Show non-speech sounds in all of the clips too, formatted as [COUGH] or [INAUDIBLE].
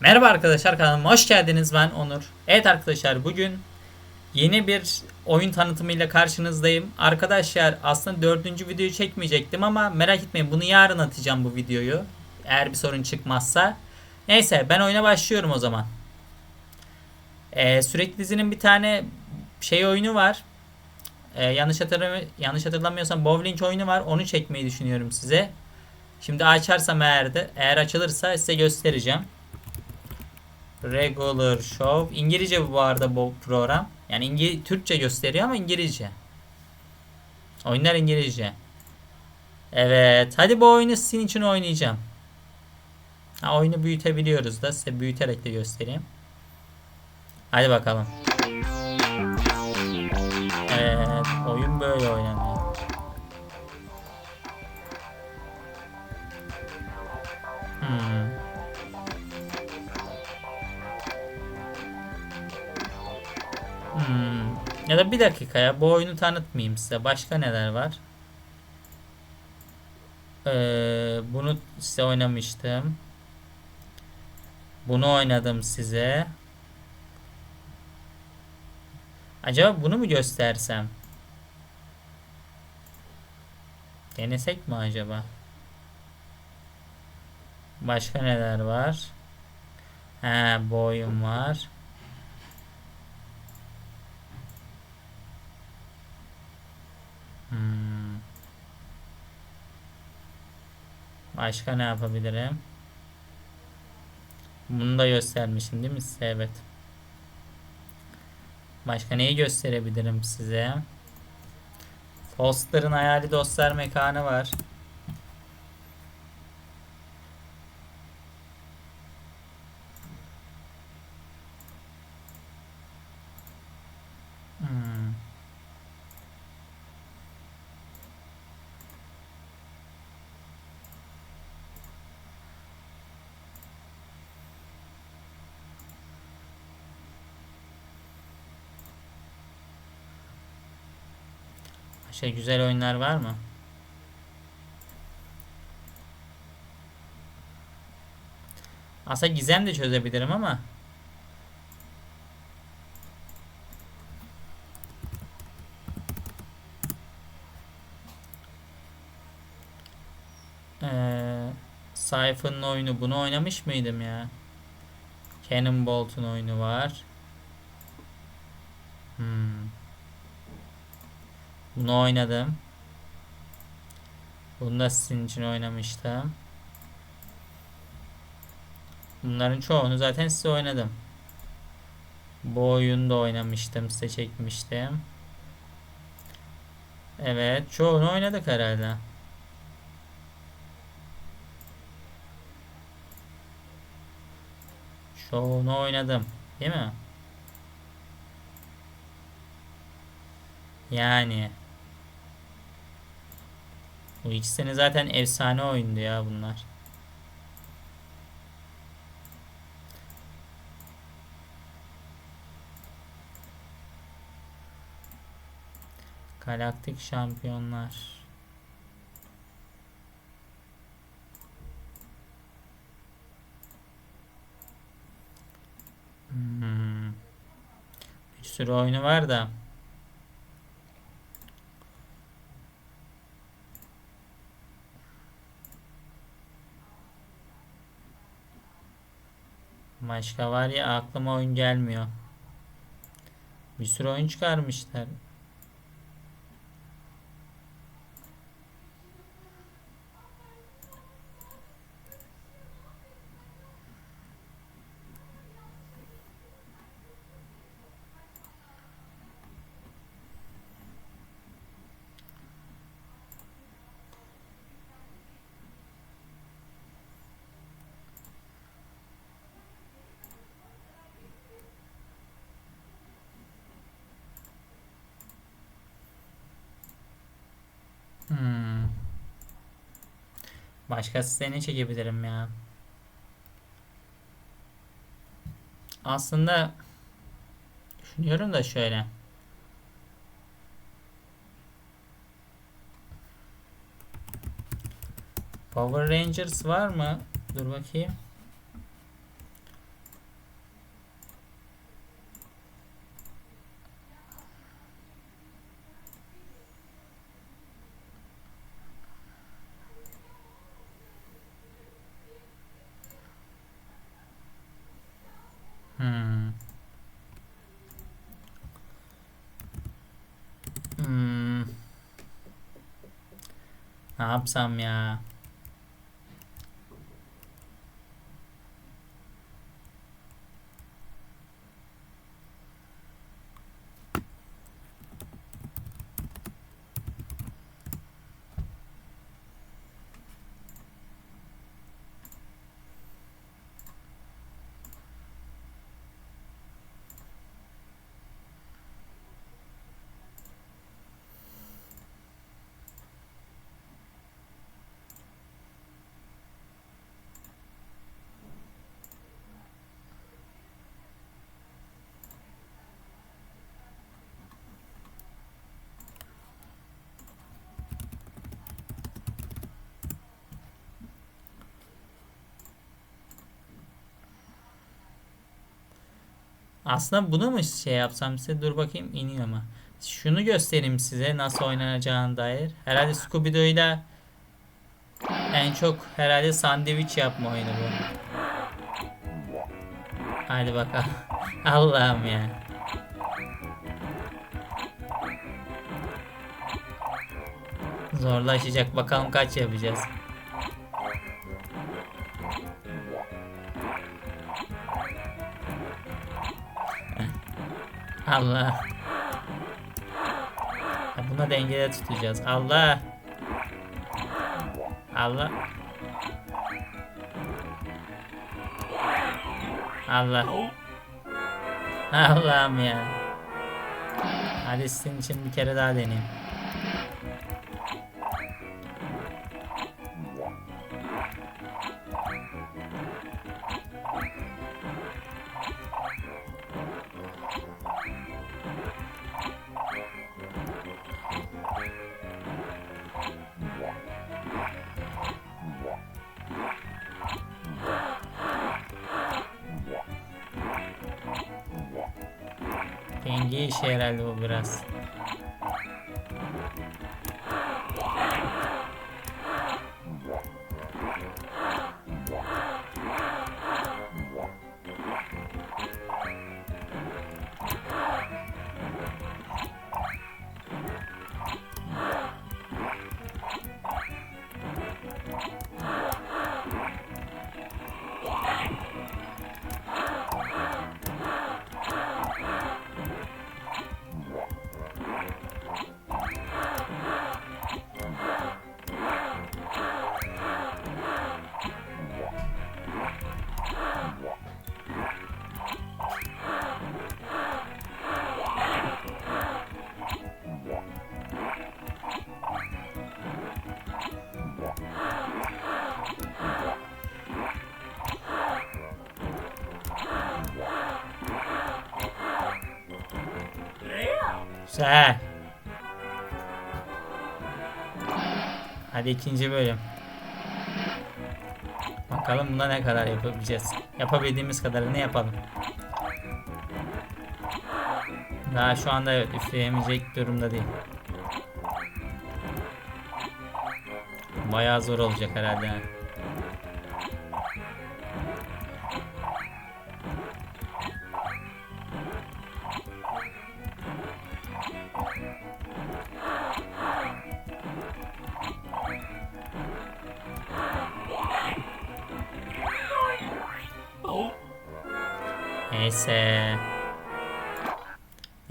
Merhaba arkadaşlar kanalıma hoş geldiniz ben Onur. Evet arkadaşlar bugün yeni bir oyun tanıtımıyla karşınızdayım. Arkadaşlar aslında dördüncü videoyu çekmeyecektim ama merak etmeyin bunu yarın atacağım bu videoyu. Eğer bir sorun çıkmazsa. Neyse ben oyuna başlıyorum o zaman. Ee, sürekli dizinin bir tane şey oyunu var. Ee, yanlış, hatırlam yanlış hatırlamıyorsam bowling oyunu var. Onu çekmeyi düşünüyorum size. Şimdi açarsam eğer de eğer açılırsa size göstereceğim. Regular Show. İngilizce bu arada bu program. Yani İngi Türkçe gösteriyor ama İngilizce. Oyunlar İngilizce. Evet. Hadi bu oyunu sizin için oynayacağım. Ha, oyunu büyütebiliyoruz da. Size büyüterek de göstereyim. Hadi bakalım. Evet. Oyun böyle oynanıyor. Hmm. Ya da bir dakika ya bu oyunu tanıtmayayım size. Başka neler var? Ee, bunu size oynamıştım. Bunu oynadım size. Acaba bunu mu göstersem? Denesek mi acaba? Başka neler var? He bu oyun var. Başka ne yapabilirim? Bunu da göstermişim değil mi size? Evet. Başka neyi gösterebilirim size? Foster'ın hayali dostlar mekanı var. Şey güzel oyunlar var mı? Aslında gizem de çözebilirim ama Ee, Cypher'ın oyunu bunu oynamış mıydım ya? Cannonbolt'un oyunu var. Hmm. Bunu oynadım. Bunu da sizin için oynamıştım. Bunların çoğunu zaten size oynadım. Bu oyunu da oynamıştım. Size çekmiştim. Evet. Çoğunu oynadık herhalde. Çoğunu oynadım. Değil mi? Yani. Bu ikisini zaten efsane oyundu ya bunlar. Galaktik şampiyonlar. Hmm. Bir sürü oyunu var da. Başka var ya aklıma oyun gelmiyor. Bir sürü oyun çıkarmışlar. Başka ne çekebilirim ya? Aslında düşünüyorum da şöyle. Power Rangers var mı? Dur bakayım. Yapsam ya? Aslında bunu mu şey yapsam size dur bakayım iniyor mu? Şunu göstereyim size nasıl oynanacağına dair. Herhalde Scooby-Doo ile en çok herhalde sandviç yapma oyunu bu. Hadi bakalım. [LAUGHS] Allah'ım ya. Zorlaşacak. Bakalım kaç yapacağız. Allah. Ya Buna dengede tutacağız. Allah. Allah. Allah. Allah'ım ya. Hadi sizin için bir kere daha deneyeyim. Denge işi herhalde bu biraz. Güzel. Hadi ikinci bölüm. Bakalım bunda ne kadar yapabileceğiz. Yapabildiğimiz kadarını yapalım. Daha şu anda üfleyemeyecek durumda değil. Bayağı zor olacak herhalde.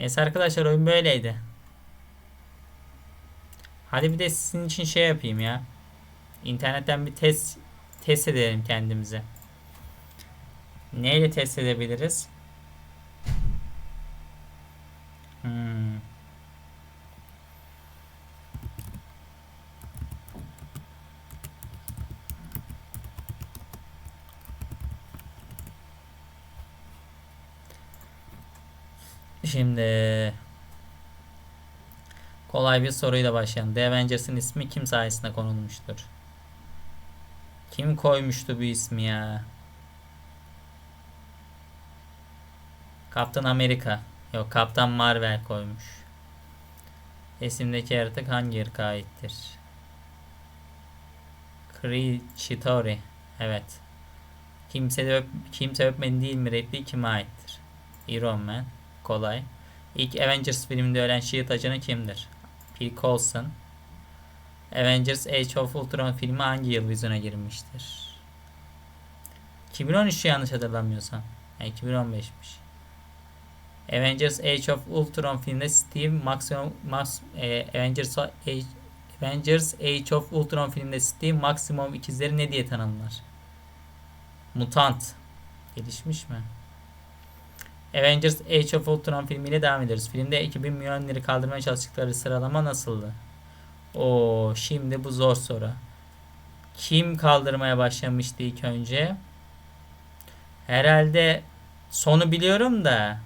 Neyse arkadaşlar oyun böyleydi. Hadi bir de sizin için şey yapayım ya. İnternetten bir test test edelim kendimize. Neyle test edebiliriz? Şimdi kolay bir soruyla başlayalım. The Avengers'ın ismi kim sayesinde konulmuştur? Kim koymuştu bu ismi ya? Kaptan Amerika. Yok Kaptan Marvel koymuş. İsimdeki yaratık hangi ırka aittir? Kree Chitauri. Evet. Kimse de öp, kimse öpmedi değil mi repliği kime aittir? Iron Man. Kolay. İlk Avengers filminde ölen Shield ajanı kimdir? Phil Coulson. Avengers Age of Ultron filmi hangi yıl vizyona girmiştir? 2013 yanlış hatırlamıyorsam. Yani 2015'miş. Avengers Age of Ultron filminde Steve Maximum Max, e, Avengers Age, Avengers Age of Ultron filminde Steve Maximum ikizleri ne diye tanımlar? Mutant. Gelişmiş mi? Avengers Age of Ultron filmiyle devam ediyoruz. Filmde ekibin Mjolnir'i kaldırmaya çalıştıkları sıralama nasıldı? O şimdi bu zor soru. Kim kaldırmaya başlamıştı ilk önce? Herhalde sonu biliyorum da.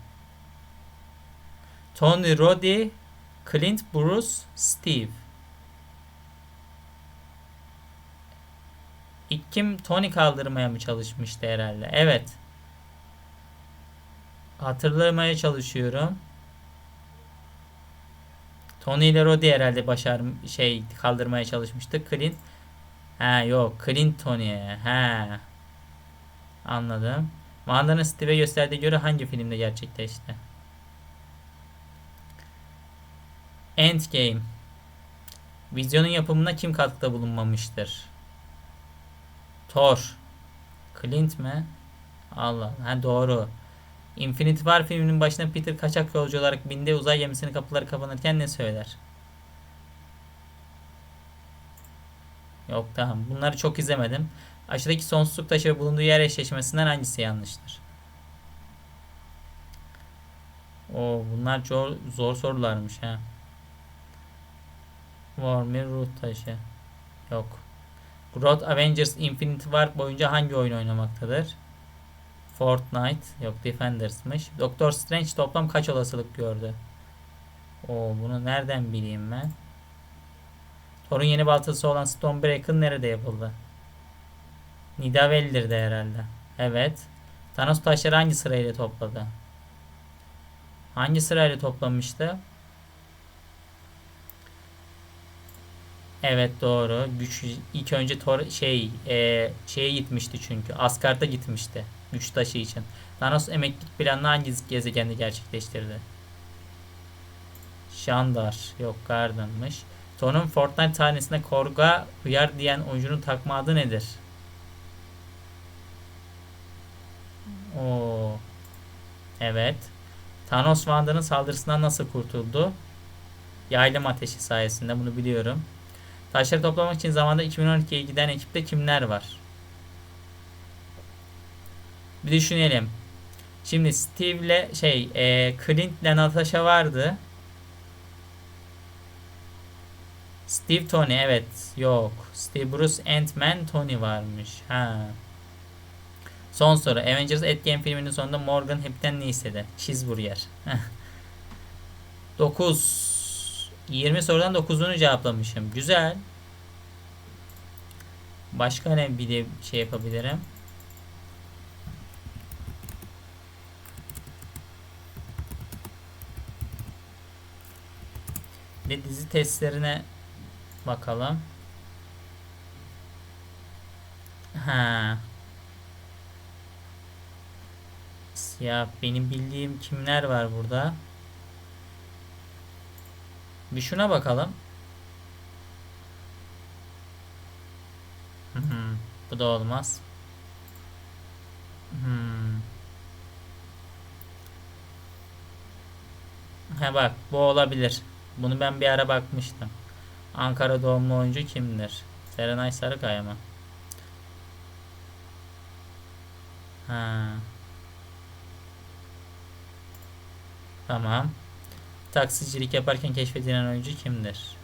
Tony Roddy, Clint Bruce, Steve. İlk kim Tony kaldırmaya mı çalışmıştı herhalde? Evet. Hatırlamaya çalışıyorum. Tony ile Roddy herhalde başar şey kaldırmaya çalışmıştı. Clint Ha yok, Clint Tony'ye. Ha. Anladım. Wanda'nın Steve'e gösterdiği göre hangi filmde gerçekleşti? Endgame. Vizyonun yapımına kim katkıda bulunmamıştır? Thor. Clint mi? Allah. Ha doğru. Infinity War filminin başına Peter kaçak yolcu olarak bindi uzay gemisinin kapıları kapanırken ne söyler? Yok tamam. Bunları çok izlemedim. Aşağıdaki sonsuzluk taşı ve bulunduğu yer eşleşmesinden hangisi yanlıştır? O bunlar zor, zor sorularmış ha. Vormir Root taşı. Yok. Groot Avengers Infinity War boyunca hangi oyun oynamaktadır? Fortnite. Yok Defenders'mış. Doctor Strange toplam kaç olasılık gördü? O bunu nereden bileyim ben? Thor'un yeni baltası olan Stormbreaker nerede yapıldı? Nidavelli'dir de herhalde. Evet. Thanos taşları hangi sırayla topladı? Hangi sırayla toplamıştı? Evet doğru. Güç ilk önce Thor şey e, şeye gitmişti çünkü. Asgard'a gitmişti. Güç taşı için. Thanos emeklilik planını hangi gezegende gerçekleştirdi? Shandar. Yok Garden'mış. Thor'un Fortnite sahnesinde Korg'a hıyar diyen oyuncunun takma adı nedir? Oo. Evet. Thanos Wanda'nın saldırısından nasıl kurtuldu? Yaylım ateşi sayesinde bunu biliyorum. Taşları toplamak için zamanda 2012'ye giden ekipte kimler var? Bir düşünelim. Şimdi Steve'le şey e, Clint'le Natasha vardı. Steve Tony evet. Yok. Steve Bruce Ant-Man Tony varmış. Ha. Son soru. Avengers Endgame filminin sonunda Morgan hepten ne istedi? Cheeseburger. 9 20 sorudan 9'unu cevaplamışım. Güzel. Başka ne bir de şey yapabilirim? Bir dizi testlerine bakalım. Ha. Ya benim bildiğim kimler var burada? Bir şuna bakalım. Hmm, bu da olmaz. Hmm. He bak bu olabilir. Bunu ben bir ara bakmıştım. Ankara doğumlu oyuncu kimdir? Serenay Sarıkaya mı? Ha. Tamam. Taksicilik yaparken keşfedilen oyuncu kimdir?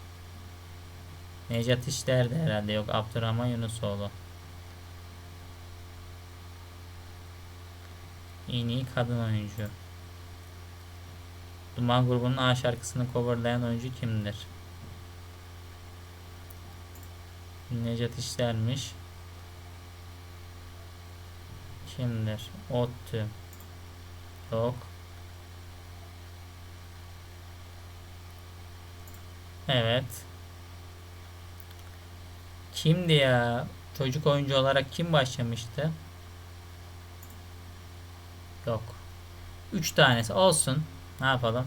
Necat İşler de herhalde yok. Abdurrahman Yunusoğlu. En kadın oyuncu. Duman grubunun A şarkısını coverlayan oyuncu kimdir? Necat İşler'miş. Kimdir? Ottu. Yok. Evet. Kimdi ya? Çocuk oyuncu olarak kim başlamıştı? Yok. Üç tanesi olsun. Ne yapalım?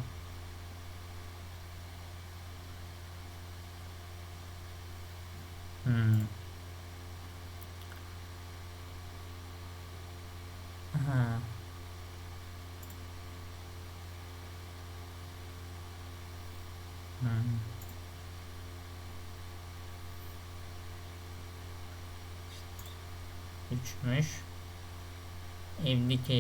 Hmm. Ha. Hmm. Üçmüş. Evlilik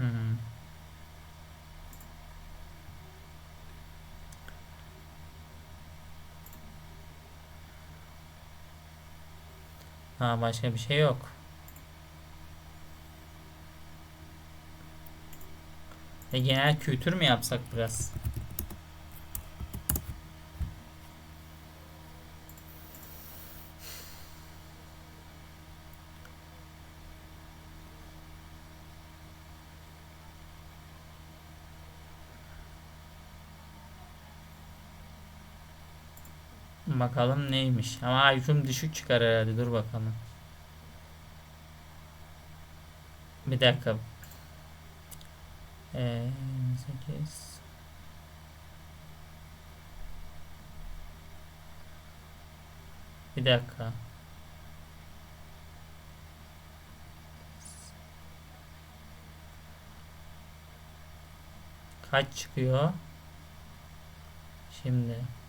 Hmm. Ha başka bir şey yok. Ve genel kültür mü yapsak biraz? Bakalım neymiş. Ama IQ'm düşük çıkar herhalde. Dur bakalım. Bir dakika. Ee, 8 Bir dakika. Kaç çıkıyor? Şimdi.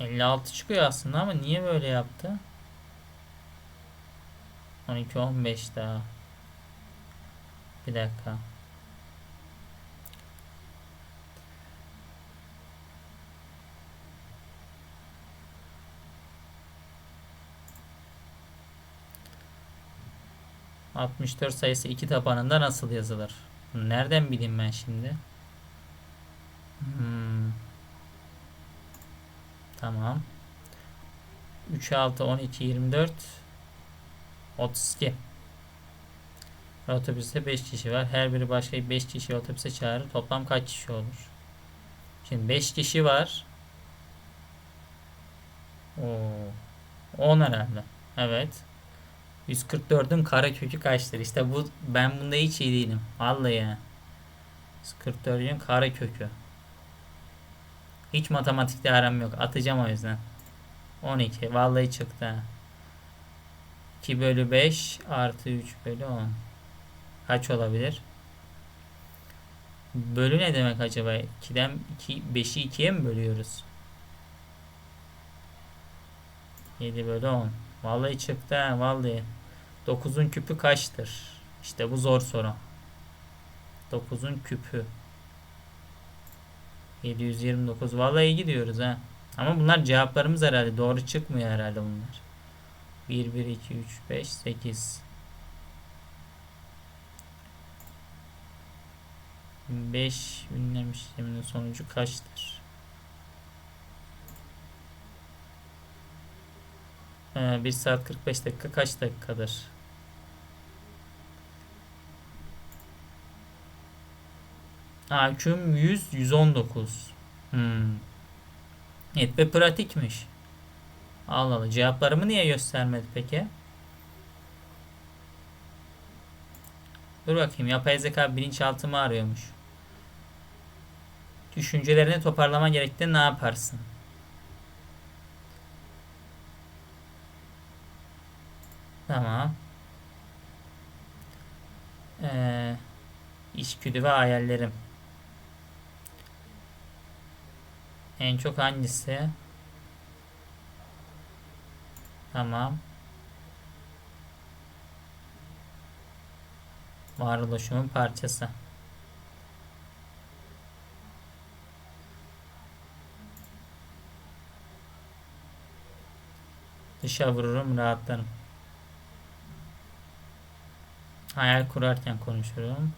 56 çıkıyor aslında ama niye böyle yaptı? 12 15 daha. Bir dakika. ...64 sayısı iki tabanında nasıl yazılır? Nereden bileyim ben şimdi? Hmm. Tamam. 3, 6, 12, 24, 32. Otobüste 5 kişi var. Her biri başka 5 kişi otobüse çağırır. Toplam kaç kişi olur? Şimdi 5 kişi var. Oo. 10 herhalde. Evet. 144'ün karekökü kaçtır? İşte bu ben bunda hiç iyi değilim. Vallahi ya. 144'ün karekökü. Hiç matematikte aram yok. Atacağım o yüzden. 12. Vallahi çıktı. ha. 2 bölü 5 artı 3 bölü 10. Kaç olabilir? Bölü ne demek acaba? 2'den 2, 5'i 2'ye mi bölüyoruz? 7 bölü 10. Vallahi çıktı vallahi. 9'un küpü kaçtır? İşte bu zor soru. 9'un küpü. 729. Vallahi iyi gidiyoruz ha. Ama bunlar cevaplarımız herhalde. Doğru çıkmıyor herhalde bunlar. 1, 1, 2, 3, 5, 8. 5 ünlem işleminin sonucu kaçtır? Ee, 1 saat 45 dakika kaç dakikadır? AQ'm 100, 119. Hmm. Evet ve pratikmiş. Allah Allah. Cevaplarımı niye göstermedi peki? Dur bakayım. Yapay zeka bilinçaltımı arıyormuş. Düşüncelerini toparlama gerektiğinde ne yaparsın? Tamam. Ee, içgüdü ve hayallerim. En çok hangisi? Tamam. Varoluşumun parçası. Dışa vururum rahatlarım. Hayal kurarken konuşurum.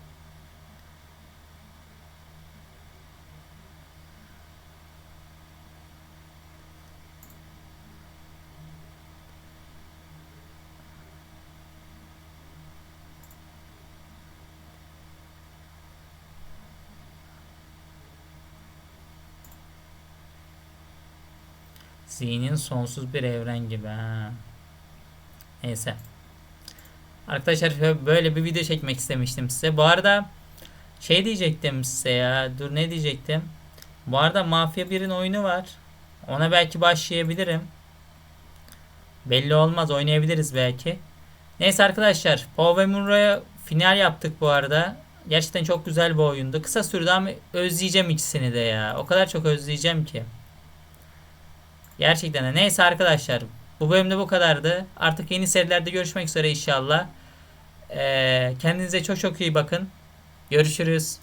Zihnin sonsuz bir evren gibi ha. Neyse. Arkadaşlar böyle bir video çekmek istemiştim size. Bu arada şey diyecektim size ya. Dur ne diyecektim? Bu arada Mafya 1'in oyunu var. Ona belki başlayabilirim. Belli olmaz oynayabiliriz belki. Neyse arkadaşlar. Paw ve Munro'ya final yaptık bu arada. Gerçekten çok güzel bir oyundu. Kısa sürdü ama özleyeceğim ikisini de ya. O kadar çok özleyeceğim ki. Gerçekten de. Neyse arkadaşlar. Bu bölümde bu kadardı. Artık yeni serilerde görüşmek üzere inşallah. Ee, kendinize çok çok iyi bakın. Görüşürüz.